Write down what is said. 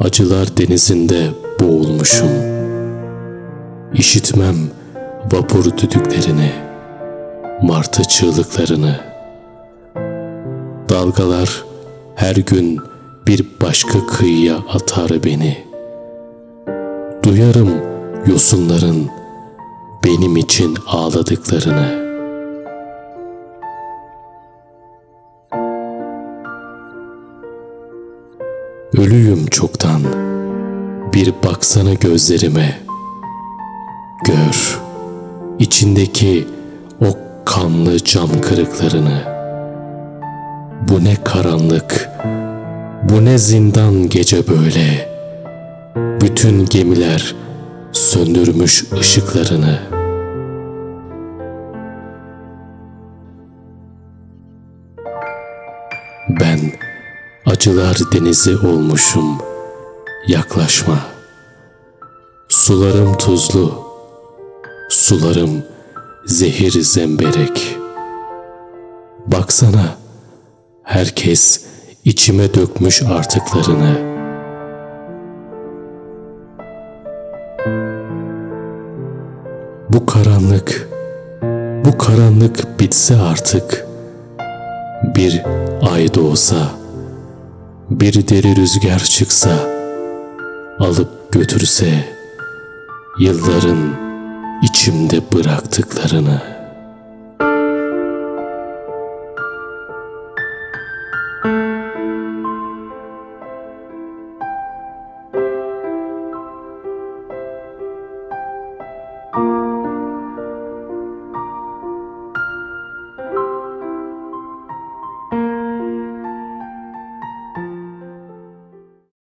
acılar denizinde boğulmuşum. İşitmem vapur düdüklerini, martı çığlıklarını. Dalgalar her gün bir başka kıyıya atar beni. Duyarım yosunların benim için ağladıklarını. Ölüyüm çoktan. Bir baksana gözlerime. Gör içindeki o kanlı cam kırıklarını. Bu ne karanlık, bu ne zindan gece böyle. Bütün gemiler söndürmüş ışıklarını. Ben acılar denizi olmuşum. Yaklaşma. Sularım tuzlu. Sularım zehir zemberek. Baksana. Herkes içime dökmüş artıklarını. Bu karanlık, bu karanlık bitse artık. Bir ay doğsa, bir deri rüzgar çıksa, alıp götürse yılların içimde bıraktıklarını.